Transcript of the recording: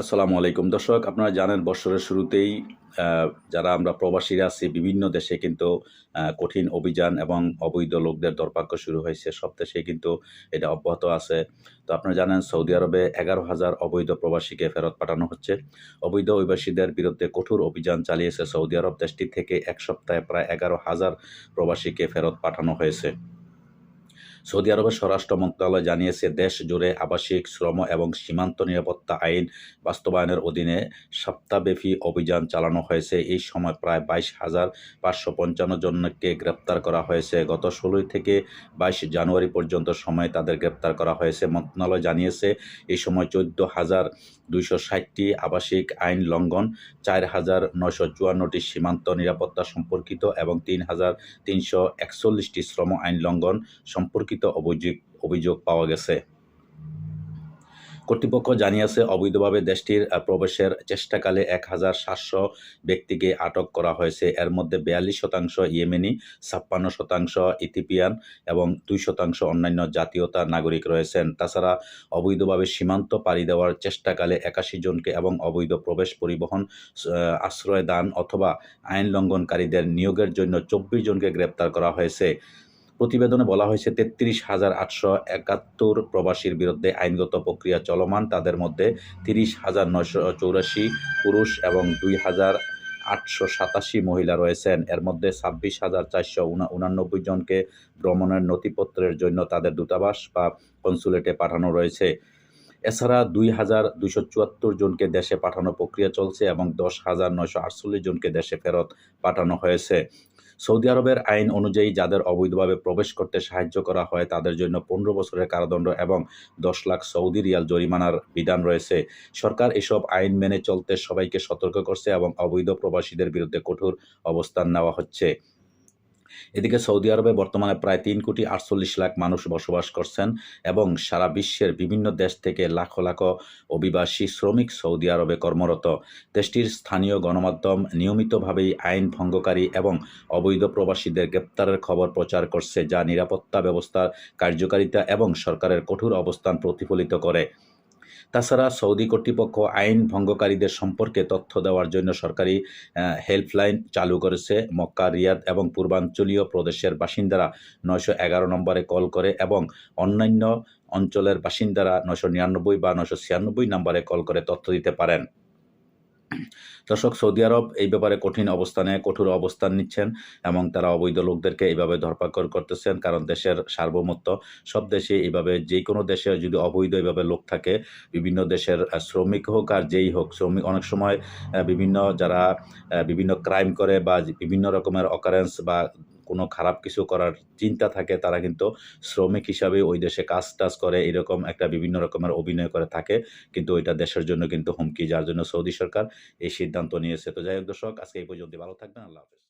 আসসালামু আলাইকুম। দর্শক, আপনারা জানেন বছরের শুরুতেই যারা আমরা প্রবাসীরা আছি, বিভিন্ন দেশে কিন্তু কঠিন অভিযান এবং অবৈধ লোকদের দরপাক্য শুরু হয়েছে। সব দেশে কিন্তু এটা অব্যাহত আছে। তো আপনারা জানেন, সৌদি আরবে এগারো হাজার অবৈধ প্রবাসীকে ফেরত পাঠানো হচ্ছে। অবৈধ অভিবাসীদের বিরুদ্ধে কঠোর অভিযান চালিয়েছে সৌদি আরব। দেশটি থেকে এক সপ্তাহে প্রায় এগারো হাজার প্রবাসীকে ফেরত পাঠানো হয়েছে। সৌদি আরবের স্বরাষ্ট্র মন্ত্রণালয় জানিয়েছে, দেশ জুড়ে আবাসিক শ্রম এবং সীমান্ত নিরাপত্তা আইন বাস্তবায়নের অধীনে সপ্তাহব্যাপী অভিযান চালানো হয়েছে। এই সময় প্রায় বাইশ হাজার পাঁচশো পঞ্চান্ন জনকে গ্রেপ্তার করা হয়েছে। গত ষোলোই থেকে বাইশ জানুয়ারি পর্যন্ত সময় তাদের গ্রেপ্তার করা হয়েছে। মন্ত্রণালয় জানিয়েছে, এই সময় চোদ্দ হাজার দুইশো ষাটটি আবাসিক আইন লঙ্ঘন, চার হাজার নয়শো চুয়ান্নটি সীমান্ত নিরাপত্তা সম্পর্কিত এবং তিন হাজার তিনশো একচল্লিশটি শ্রম আইন লঙ্ঘন সম্পর্কিত অভিযোগ অভিযোগ পাওয়া গেছে। কর্তৃপক্ষ জানিয়েছে, অবৈধভাবে দেশটির প্রবেশের চেষ্টাকালে এক হাজার সাতশো ব্যক্তিকে আটক করা হয়েছে। এর মধ্যে বিয়াল্লিশ শতাংশ ইয়েমেনি, ছাপ্পান্ন শতাংশ ইথিপিয়ান এবং দুই শতাংশ অন্যান্য জাতীয়তার নাগরিক রয়েছেন। তাছাড়া অবৈধভাবে সীমান্ত পাড়ি দেওয়ার চেষ্টাকালে একাশি জনকে এবং অবৈধ প্রবেশ পরিবহন আশ্রয় দান অথবা আইন লঙ্ঘনকারীদের নিয়োগের জন্য চব্বিশ জনকে গ্রেপ্তার করা হয়েছে। প্রতিবেদনে বলা হয়েছে, তেত্রিশ হাজার আটশো একাত্তর প্রবাসীর বিরুদ্ধে আইনগত প্রক্রিয়া চলমান। তাদের মধ্যে তিরিশ হাজার নয়শো চৌরাশি পুরুষ এবং দুই হাজার আটশো সাতাশি মহিলা রয়েছেন। এর মধ্যে ছাব্বিশ হাজার চারশো উনানব্বই জনকে ভ্রমণের নথিপত্রের জন্য তাদের দূতাবাস বা কনসুলেটে পাঠানো রয়েছে। এছাড়া দুই হাজার দুইশো চুয়াত্তর জনকে দেশে পাঠানো প্রক্রিয়া চলছে এবং দশ হাজার নয়শো আটচল্লিশ জনকে দেশে ফেরত পাঠানো হয়েছে। সৌদি আরবের আইন অনুযায়ী যাদের অবৈধভাবে প্রবেশ করতে সাহায্য করা হয়, তাদের জন্য পনেরো বছরের কারাদণ্ড এবং দশ লাখ সৌদি রিয়াল জরিমানার বিধান রয়েছে। সরকার এসব আইন মেনে চলতে সবাইকে সতর্ক করছে এবং অবৈধ প্রবাসীদের বিরুদ্ধে কঠোর অবস্থান নেওয়া হচ্ছে। এদিকে সৌদি আরবে বর্তমানে প্রায় তিন কোটি আটচল্লিশ লাখ মানুষ বসবাস করছেন এবং সারা বিশ্বের বিভিন্ন দেশ থেকে লাখো লাখো অভিবাসী শ্রমিক সৌদি আরবে কর্মরত। দেশটির স্থানীয় গণমাধ্যম নিয়মিতভাবেই আইন ভঙ্গকারী এবং অবৈধ প্রবাসীদের গ্রেপ্তারের খবর প্রচার করছে, যা নিরাপত্তা ব্যবস্থার কার্যকারিতা এবং সরকারের কঠোর অবস্থান প্রতিফলিত করে। তাছাড়া সৌদি কর্তৃপক্ষ আইন ভঙ্গকারীদের সম্পর্কে তথ্য দেওয়ার জন্য সরকারি হেল্পলাইন চালু করেছে মক্কা, রিয়াদ এবং পূর্বাঞ্চলীয় প্রদেশের বাসিন্দারা নয়শো এগারো নম্বরে কল করে এবং অন্যান্য অঞ্চলের বাসিন্দারা নয়শো নিরানব্বই বা নয়শো ছিয়ানব্বই নম্বরে কল করে তথ্য দিতে পারেন। দর্শক, সৌদি আরব এই ব্যাপারে কঠিন অবস্থানে কঠোর অবস্থান নিচ্ছেন এবং তারা অবৈধ লোকদেরকে এইভাবে ধরপাকড় করতেছেন কারণ দেশের সার্বভৌমত্ব। সব দেশে এইভাবে যে কোনো দেশে যদি অবৈধ এইভাবে লোক থাকে, বিভিন্ন দেশের শ্রমিক হোক আর যেই হোক, শ্রমিক অনেক সময় বিভিন্ন যারা বিভিন্ন ক্রাইম করে বা বিভিন্ন রকমের অকারেন্স বা কোনো খারাপ কিছু করার চিন্তা থাকে, তারা কিন্তু শ্রমিক হিসাবে ওই দেশে কাজ টাজ করে, এরকম একটা বিভিন্ন রকমের অভিনয় করে থাকে। কিন্তু ওইটা দেশের জন্য কিন্তু হুমকি, যার জন্য সৌদি সরকার এই সিদ্ধান্ত নিয়েছে। তো যাই হোক দর্শক, আজকে এই পর্যন্ত ভালো থাকবেন, আল্লাহ হাফেজ।